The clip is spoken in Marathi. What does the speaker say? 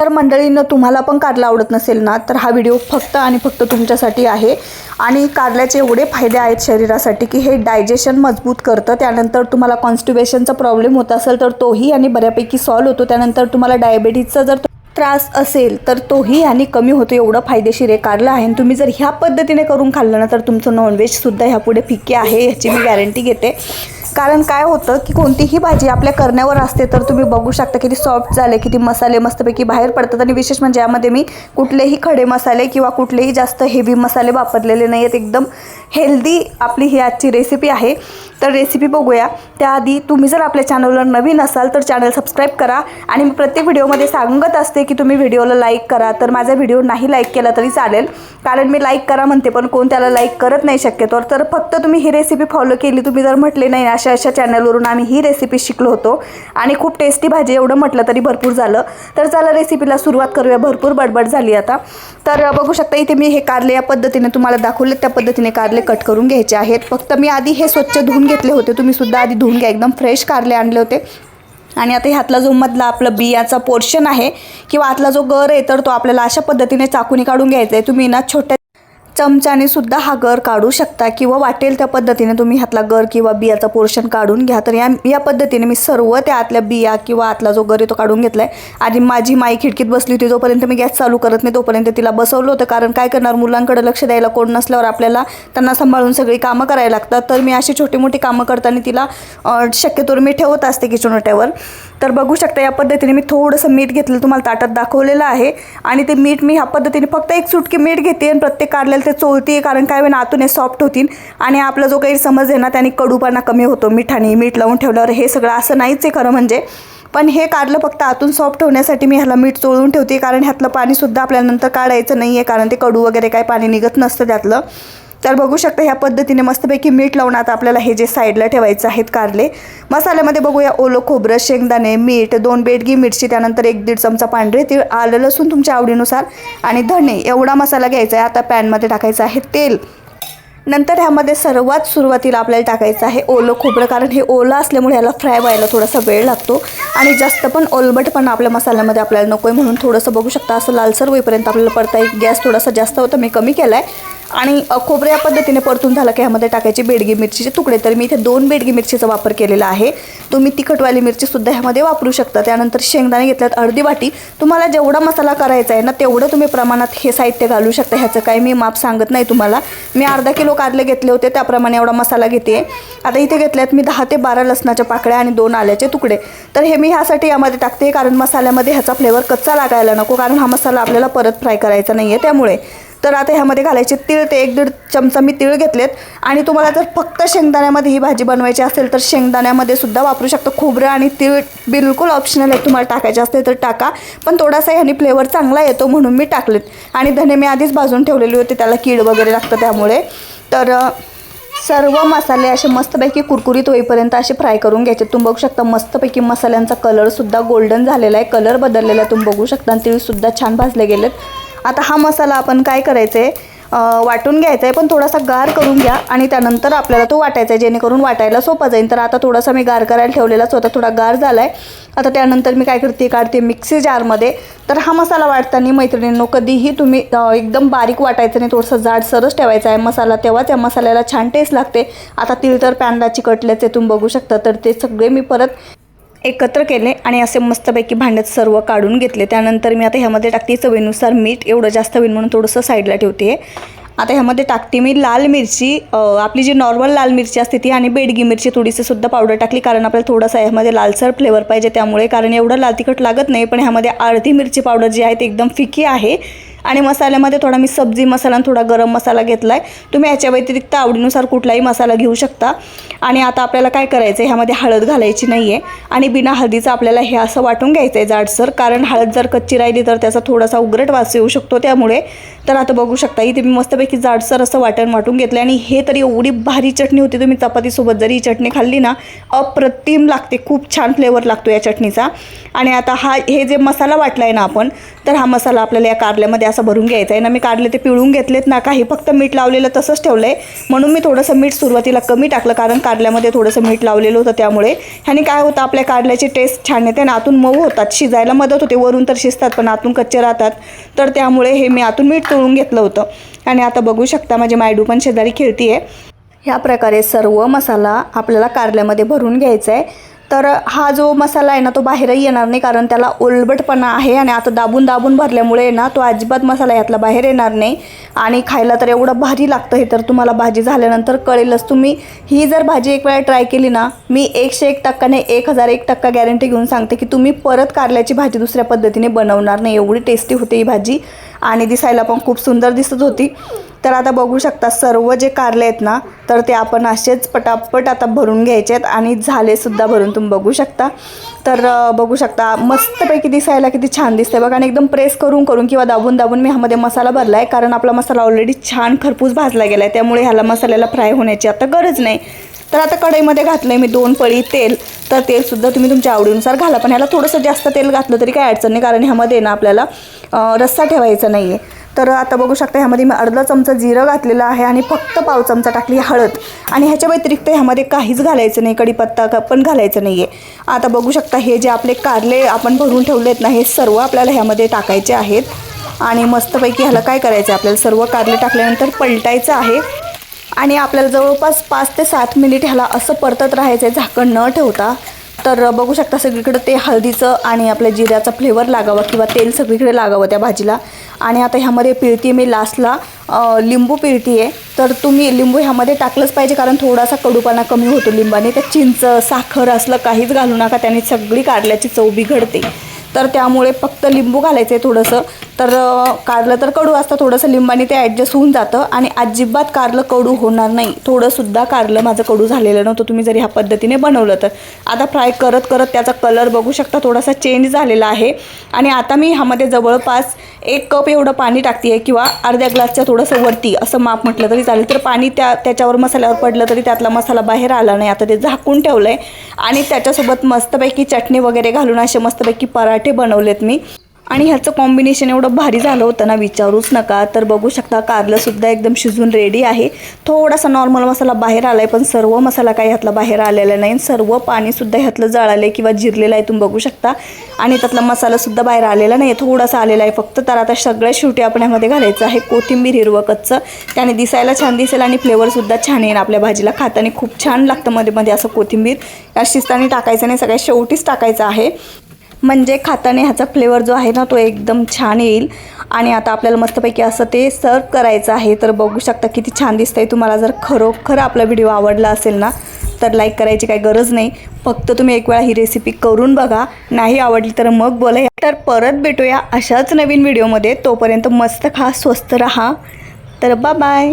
तर मंडळीनं तुम्हाला पण कारला आवडत नसेल ना तर हा व्हिडिओ फक्त आणि फक्त तुमच्यासाठी आहे. आणि कारल्याचे एवढे फायदे आहेत शरीरासाठी की हे डायजेशन मजबूत करतं. त्यानंतर तुम्हाला कॉन्स्टिबेशनचा प्रॉब्लेम होत असेल तर तोही आणि बऱ्यापैकी सॉल्व होतो. त्यानंतर तुम्हाला डायबिटीजचा जर त्रास असेल तर तोही आणि कमी होतो. एवढं फायदेशीर आहे कारलं आहे. आणि तुम्ही जर ह्या पद्धतीने करून खाल्लं ना तर तुमचं नॉनव्हेजसुद्धा ह्यापुढे फिक्के आहे ह्याची मी गॅरंटी घेते. कारण काय होतं की कोणतीही भाजी आपल्या करण्यावर असते तर तुम्ही बघू शकता किती सॉफ्ट झाले किती मसाले मस्तपैकी बाहेर पडतात. आणि विशेष म्हणजे यामध्ये मी कुठलेही खडे मसाले किंवा कुठलेही जास्त हेवी मसाले वापरलेले नाही आहेत एकदम हेल्दी आपली ही आजची रेसिपी आहे. तर रेसिपी बघूया. त्याआधी तुम्ही जर आपल्या चॅनलवर नवीन असाल तर चॅनल सबस्क्राईब करा. आणि मी प्रत्येक व्हिडिओमध्ये सांगत असते की तुम्ही व्हिडिओला लाईक करा. तर माझा व्हिडिओ नाही लाईक केला तरी चालेल. कारण मी लाईक करा म्हणते पण कोण त्याला लाईक करत नाही शक्यतो. तर फक्त तुम्ही ही रेसिपी फॉलो केली तुम्ही जर म्हटले नाही अशा अशा चॅनलवरून आम्ही ही रेसिपी शिकलो होतो. आणि खूप टेस्टी भाजी एवढं म्हटलं तरी भरपूर झालं. तर चला रेसिपीला सुरुवात करूया भरपूर बडबड झाली आता. तर बघू शकता इथे मी हे कारले या पद्धतीने तुम्हाला दाखवले त्या पद्धतीने कारले कट करून घ्यायचे आहेत. फक्त मी आधी हे स्वच्छ धुवून घेतले होते. तुम्हीसुद्धा आधी धुवून घ्या. एकदम फ्रेश कारले आणले होते. आणि आता ह्यातला जो मधला आपलं बियाचा पोर्शन आहे किंवा आतला जो गर आहे तर तो आपल्याला अशा पद्धतीने चाकूने काढून घ्यायचा आहे. तुम्ही ना छोट्या चमच्याने सुद्धा हा गर काढू शकता किंवा वाटेल त्या पद्धतीने तुम्ही ह्यातला गर किंवा बियाचा पोर्शन काढून घ्या. तर या या पद्धतीने मी सर्व त्या आतल्या बिया किंवा आतला जो गर आहे तो काढून घेतला आहे आणि माझी माई खिडकीत बसली होती जोपर्यंत मी गॅस चालू करत नाही तोपर्यंत तिला बसवलं होतं. कारण काय करणार मुलांकडे लक्ष द्यायला कोण नसल्यावर आपल्याला त्यांना सांभाळून सगळी कामं करायला लागतात. तर मी अशी छोटी मोठी कामं करताना तिला शक्यतोवर मी ठेवत असते किचन ओट्यावर तर बघू शकता या पद्धतीने मी थोडंसं मीठ घेतलं तुम्हाला ताटात दाखवलेलं आहे. आणि ते मीठ मी ह्या पद्धतीने फक्त एक सुटकी मीठ घेते आणि प्रत्येक काढलेलं ते चोळते कारण काय वेळ आतून हे सॉफ्ट होतील. आणि आपला जो काही समज आहे ना त्याने कडूपणा कमी होतो. मिठाने मीठ लावून ठेवल्यावर हे सगळं असं नाहीच आहे खरं म्हणजे. पण हे काढलं फक्त आतून सॉफ्ट होण्यासाठी मी ह्याला मीठ चोळून ठेवते. कारण ह्यातलं पाणीसुद्धा आपल्याला नंतर काढायचं नाही आहे कारण ते कडू वगैरे काय पाणी निघत नसतं त्यातलं. तर बघू शकता ह्या पद्धतीने मस्तपैकी मीठ लावून आता आपल्याला हे जे साईडला ठेवायचं आहेत कारले मसाल्यामध्ये बघूया ओलं खोबरं शेंगदाणे मीठ दोन बेडगी मिरची त्यानंतर एक दीड चमचा पांढरे तीळ आलं लसूण तुमच्या आवडीनुसार आणि धणे एवढा मसाला घ्यायचा आहे. आता पॅनमध्ये टाकायचं आहे तेल. नंतर ह्यामध्ये सर्वात सुरुवातीला आपल्याला टाकायचं आहे ओलं खोबरं कारण हे ओलं असल्यामुळे ह्याला फ्राय व्हायला थोडासा वेळ लागतो. आणि जास्त पण ओलबट पण आपल्या मसाल्यामध्ये आपल्याला नको आहे म्हणून थोडंसं बघू शकता असं लालसर होईपर्यंत आपल्याला परता एक गॅस थोडासा जास्त होता मी कमी केला आहे आणि खोबरं या पद्धतीने परतून झालं की ह्यामध्ये टाकायचे बेडगी मिरचीचे तुकडे. तर मी इथे दोन बेडगी मिरचीचा वापर केलेला आहे. तुम्ही तिखटवाली मिरचीसुद्धा ह्यामध्ये वापरू शकता. त्यानंतर शेंगदाणे घेतल्यात अर्धी वाटी. तुम्हाला जेवढा मसाला करायचा आहे ना तेवढं तुम्ही प्रमाणात हे साहित्य घालू शकता. ह्याचं काही मी माप सांगत नाही तुम्हाला. मी अर्धा किलो कारले घेतले होते त्याप्रमाणे एवढा मसाला घेते. आता इथे घेतल्यात मी दहा ते बारा लसणाच्या पाकळ्या आणि दोन आल्याचे तुकडे. तर हे मी ह्यासाठी यामध्ये टाकते कारण मसाल्यामध्ये ह्याचा फ्लेवर कच्चा लागायला नको कारण हा मसाला आपल्याला परत फ्राय करायचा नाही आहे त्यामुळे. तर आता ह्यामध्ये घालायचे तीळ ते एक दीड चमचा मी तीळ घेतलेत. आणि तुम्हाला जर फक्त शेंगदाण्यामध्ये ही भाजी बनवायची असेल तर शेंगदाण्यामध्ये सुद्धा वापरू शकतो. खोबरं आणि तीळ बिलकुल ऑप्शनल आहे. तुम्हाला टाकायचे असते तर टाका. पण थोडासा ह्याने फ्लेवर चांगला येतो म्हणून मी टाकलेत. आणि धने मी आधीच भाजून ठेवलेली होती. त्याला कीड वगैरे लागतं त्यामुळे. तर सर्व मसाले असे मस्तपैकी कुरकुरीत होईपर्यंत असे फ्राय करून घ्यायचे. तुम्ही बघू शकता मस्तपैकी मसाल्यांचा कलरसुद्धा गोल्डन झालेला आहे. कलर बदललेला आहे. तुम्ही बघू शकता आणि तीळसुद्धा छान भाजले गेलेत. आता हा मसाला आपण काय करायचं आहे वाटून घ्यायचा आहे पण थोडासा गार करून घ्या आणि त्यानंतर आपल्याला तो वाटायचा आहे जेणेकरून वाटायला सोपा जाईल. तर आता थोडासा मी गार करायला ठेवलेलाच होता थोडा गार झाला आहे आता त्यानंतर मी काय करते काढते मिक्सी जारमध्ये. तर हा मसाला वाटताना मैत्रिणींनो कधीही तुम्ही एकदम बारीक वाटायचं नाही थोडंसं जाडसरच ठेवायचा आहे मसाला तेव्हाच या मसाल्याला छान टेस्ट लागते. आता तिळ तर पॅनला चिकटल्याचे तुम्ही बघू शकता. तर ते सगळे मी परत एकत्र केले आणि असे मस्तपैकी भांड्यात सर्व काढून घेतले. त्यानंतर मी आता ह्यामध्ये टाकते चवीनुसार मीठ एवढं जास्त होईल म्हणून थोडंसं साईडला ठेवते आता ह्यामध्ये टाकते मी लाल मिरची. आपली जी नॉर्मल लाल मिरची असते ती आणि बेडगी मिरची थोडीशी सुद्धा पावडर टाकली कारण आपल्याला थोडासा ह्यामध्ये लालसर फ्लेवर पाहिजे त्यामुळे कारण एवढं लाल तिखट लागत नाही पण ह्यामध्ये अर्धी मिरची पावडर जी आहे ती एकदम फिकी आहे. आणि मसाल्यामध्ये थोडा मी सब्जी मसाला आणि थोडा गरम मसाला घेतला आहे तुम्ही याच्या व्यतिरिक्त आवडीनुसार कुठलाही मसाला घेऊ शकता. आणि आता आपल्याला काय करायचं आहे ह्यामध्ये हळद घालायची नाही आहे आणि बिना हळदीचं आपल्याला हे असं वाटून घ्यायचं आहे जाडसर. कारण हळद जर कच्ची राहिली तर त्याचा थोडासा उग्रट वास येऊ शकतो. त्यामुळे तर आता बघू शकता इथे मी मस्तपैकी जाडसर असं वाटण वाटून घेतलं आणि हे तरी एवढी भारी चटणी होती तुम्ही चपातीसोबत जरी ही चटणी खाल्ली ना अप्रतिम लागते खूप छान फ्लेवर लागतो या चटणीचा. आणि आता हा हे जे मसाला वाटला आहे ना आपण तर हा मसाला आपल्याला या कारल्यामध्ये असा असं भरून घ्यायचा आहे ना मी कारले ते पिळून घेतलेत ना काही फक्त मीठ लावलेलं तसंच ठेवलं आहे म्हणून मी थोडंसं मीठ सुरुवातीला कमी टाकलं कारण कारल्यामध्ये थोडंसं मीठ लावलेलं होतं त्यामुळे. ह्याने काय होतं आपल्या कारल्याची टेस्ट छान येते आणि आतून मऊ होतात शिजायला मदत होते वरून तर शिजतात पण आतून कच्चे राहतात. तर त्यामुळे हे मी आतून मीठ तळून घेतलं होतं. आणि आता बघू शकता माझी मायडू पण शेजारी खेळती आहे ह्या प्रकारे सर्व मसाला आपल्याला कारल्यामध्ये भरून घ्यायचा आहे तर हा जो मसाला आहे ना तो बाहेरही येणार नाही कारण त्याला ओलबटपणा आहे आणि आता दाबून दाबून भरल्यामुळे ना तो अजिबात मसाला यातला बाहेर येणार नाही. आणि खायला तर एवढं भारी लागतं हे तर तुम्हाला भाजी झाल्यानंतर कळेलच. तुम्ही ही जर भाजी एक वेळा ट्राय केली ना मी एकशे एक टक्काने एक हजार एक टक्का गॅरंटी घेऊन सांगते की तुम्ही परत कारल्याची भाजी दुसऱ्या पद्धतीने बनवणार नाही. एवढी टेस्टी होते ही भाजी. आणि दिसायला पण खूप सुंदर दिसत होती. तर आता बघू शकता सर्व जे कारले आहेत ना तर ते आपण असेच पटापट आता भरून घ्यायचे आहेत आणि झालेसुद्धा भरून तुम्ही बघू शकता. तर बघू शकता मस्तपैकी दिसायला किती छान दिसते बघा. आणि एकदम प्रेस करून करून किंवा दाबून दाबून मी ह्यामध्ये मसाला भरला आहे कारण आपला मसाला ऑलरेडी छान खरपूस भाजला गेला आहे त्यामुळे ह्याला मसाल्याला फ्राय होण्याची आता गरज नाही. तर आता कढईमध्ये घातलं आहे मी दोन पळी तेल. तर तेलसुद्धा तुम्ही तुमच्या आवडीनुसार घाला. पण ह्याला थोडंसं जास्त तेल घातलं तरी काय अडचण नाही कारण ह्यामध्ये ना आपल्याला रस्सा ठेवायचा नाही आहे तर आता बघू शकता ह्यामध्ये मी अर्धा चमचा जिरं घातलेलं आहे आणि फक्त पाव चमचा टाकली हळद. आणि ह्याच्या व्यतिरिक्त ह्यामध्ये काहीच घालायचं नाही कढीपत्ता का- पण घालायचं नाही आहे आता बघू शकता हे जे आपले कारले आपण भरून ठेवले आहेत ना हे सर्व आपल्याला ह्यामध्ये टाकायचे आहेत. आणि मस्तपैकी ह्याला काय करायचं आहे? आपल्याला सर्व कारले टाकल्यानंतर पलटायचं आहे. आणि आपल्याला जवळपास पाच ते सात मिनिट ह्याला असं परतत राहायचं आहे झाकण न ठेवता. तर बघू शकता सगळीकडे ते हळदीचं आणि आपल्या जिऱ्याचा फ्लेवर लागावा किंवा तेल सगळीकडे लागावं त्या भाजीला. आणि आता ह्यामध्ये पिळती मी लास्टला लिंबू पिळती आहे तर तुम्ही लिंबू ह्यामध्ये टाकलंच पाहिजे कारण थोडासा कडूपणा कमी होतो लिंबाने. तर चिंच साखर असलं काहीच घालू नका त्याने सगळी कारल्याची चव बिघडते. तर त्यामुळे फक्त लिंबू घालायचं आहे थोडंसं. तर कारलं तर कडू असतं थोडंसं लिंबाने ते ॲडजस्ट होऊन जातं आणि अजिबात कारलं कडू होणार नाही. थोडंसुद्धा कारलं माझं कडू झालेलं नव्हतं तुम्ही जर ह्या पद्धतीने बनवलं तर. आता फ्राय करत करत त्याचा कलर बघू शकता थोडासा चेंज झालेला आहे. आणि आता मी ह्यामध्ये जवळपास एक कप एवढं पाणी टाकते आहे किंवा अर्ध्या ग्लासच्या थोडंसं वरती असं माप म्हटलं तरी चालेल. तर पाणी त्या त्याच्यावर मसाल्यावर पडलं तरी त्यातला मसाला बाहेर आला नाही. आता ते झाकून ठेवलं आहे आणि त्याच्यासोबत मस्तपैकी चटणी वगैरे घालून असे मस्तपैकी पराठे बनवलेत मी. आणि ह्याचं कॉम्बिनेशन एवढं भारी झालं होतं ना विचारूच नका. तर बघू शकता कारलंसुद्धा एकदम शिजून रेडी आहे. थोडासा नॉर्मल मसाला बाहेर आला आहे पण सर्व मसाला काही ह्यातला बाहेर आलेला नाही. सर्व पाणीसुद्धा ह्यातलं जळालं आहे किंवा जिरलेलं आहे तुम्ही बघू शकता. आणि त्यातला मसालासुद्धा बाहेर आलेला नाही थोडासा आलेला आहे. फक्त तर आता सगळ्या शेवटी आपण ह्यामध्ये घालायचं आहे कोथिंबीर हिरवं कच्चं. त्याने दिसायला छान दिसेल आणि फ्लेवरसुद्धा छान येईल आपल्या भाजीला खाताना. खूप छान लागतं मध्ये मध्ये असं कोथिंबीर. या शिजताना टाकायचं नाही सगळ्यात शेवटीच टाकायचं आहे. म्हणजे खाताने ह्याचा फ्लेवर जो आहे ना तो एकदम छान येईल. आणि आता आपल्याला मस्तपैकी असं ते सर्व करायचं आहे. तर बघू शकता किती छान दिसतं आहे तुम्हाला जर खरोखर आपला व्हिडिओ आवडला असेल ना तर लाईक करायची काही गरज नाही. फक्त तुम्ही एक वेळा ही रेसिपी करून बघा. नाही आवडली तर मग बोला. तर परत भेटूया अशाच नवीन व्हिडिओमध्ये तोपर्यंत मस्त खा स्वस्त राहा. तर बा बाय